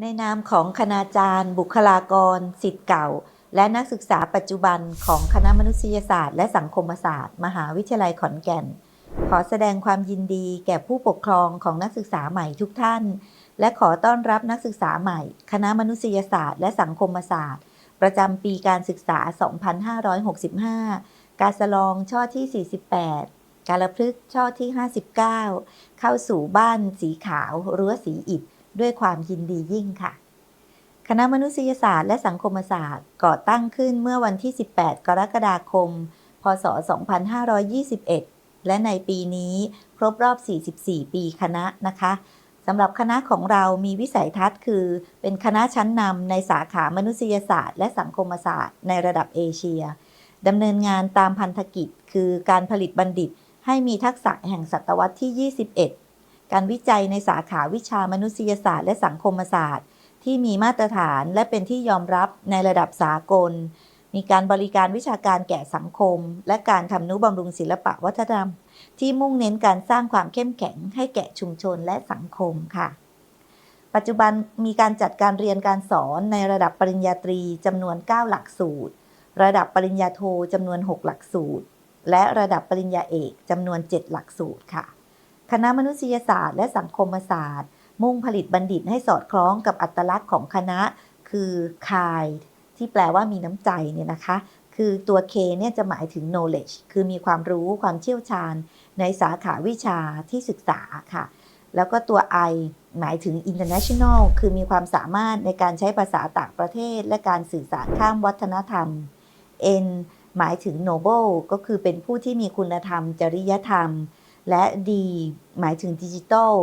ในนามของคณาจารย์ บุคลากรสิทธิ์เก่า และนักศึกษาปัจจุบันของคณะมนุษยศาสตร์ และสังคมศาสตร์ มหาวิทยาลัยขอนแก่น ขอแสดงความยินดีแก่ผู้ปกครองของนักศึกษาใหม่ทุกท่าน และขอต้อนรับนักศึกษาใหม่ คณะมนุษยศาสตร์ และสังคมศาสตร์ ประจำปีการศึกษา 2565 การสลองช่อที่ 48 กาลพฤกษ์ช่อที่ 59 เข้าสู่บ้านสีขาวรั้วสีอิฐ ด้วยความยินดียิ่งค่ะ คณะมนุษยศาสตร์และสังคมศาสตร์ก่อตั้งขึ้นเมื่อวันที่ 18 กรกฎาคม พศ 2521 และในปีนี้ครบรอบ 44 ปีคณะนะคะสำหรับคณะของเรามีวิสัยทัศน์คือ เป็นคณะชั้นนำในสาขามนุษยศาสตร์ และสังคมศาสตร์ ในระดับเอเชียดำเนินงานตามพันธกิจ คือการผลิตบัณฑิต ให้มีทักษะแห่งศตวรรษที่ 21 การวิจัยในสาขาวิชามนุษยศาสตร์และสังคมศาสตร์ ที่มีมาตรฐานและเป็นที่ยอมรับในระดับสากล มีการบริการวิชาการแก่สังคม และการทำนุบำรุงศิลปะวัฒนธรรม ที่มุ่งเน้นการสร้างความเข้มแข็งให้แก่ชุมชนและสังคมค่ะ ปัจจุบันมีการจัดการเรียนการสอนในระดับปริญญาตรีจำนวน 9 หลักสูตร ระดับปริญญาโทจำนวน 6 หลักสูตร และระดับปริญญาเอกจำนวน 7 หลักสูตรค่ะ คณะมนุษยศาสตร์และสังคมศาสตร์ มุ่งผลิตบัณฑิตให้สอดคล้องกับอัตลักษณ์ของคณะคือ kind ที่แปลว่ามีน้ำใจเนี่ยนะคะ คือตัว K เนี่ยจะหมายถึง knowledge คือมีความรู้ความเชี่ยวชาญ ในสาขาวิชาที่ศึกษาค่ะ แล้วก็ตัว I หมายถึง international คือมีความสามารถในการใช้ภาษาต่างประเทศ และการสื่อสารข้ามวัฒนธรรม N หมายถึง noble ก็คือเป็นผู้ที่มีคุณธรรม จริยธรรม และ D หมายถึงดิจิทัล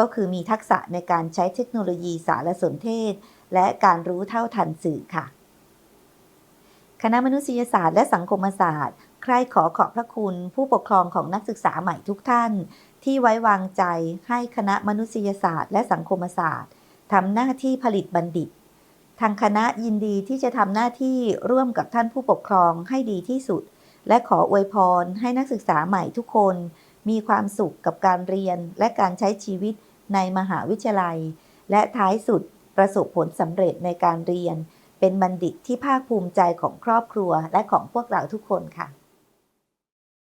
ก็คือมีทักษะในการใช้เทคโนโลยีสารสนเทศ และการรู้เท่าทันสื่อค่ะ คณะมนุษยศาสตร์และสังคมศาสตร์ ใครขอขอบพระคุณผู้ปกครองของนักศึกษาใหม่ทุกท่าน ที่ไว้วางใจให้คณะมนุษยศาสตร์ และสังคมศาสตร์ทำหน้าที่ผลิตบัณฑิต ทางคณะยินดีที่จะทำหน้าที่ร่วมกับท่านผู้ปกครองให้ดีที่สุด และขออวยพรให้นักศึกษาใหม่ทุกคน มีความสุขกับการเรียนและการใช้ชีวิตในมหาวิทยาลัย และท้ายสุดประสบผลสำเร็จในการเรียน เป็นบัณฑิตที่ภาคภูมิใจของครอบครัวและของพวกเราทุกคนค่ะ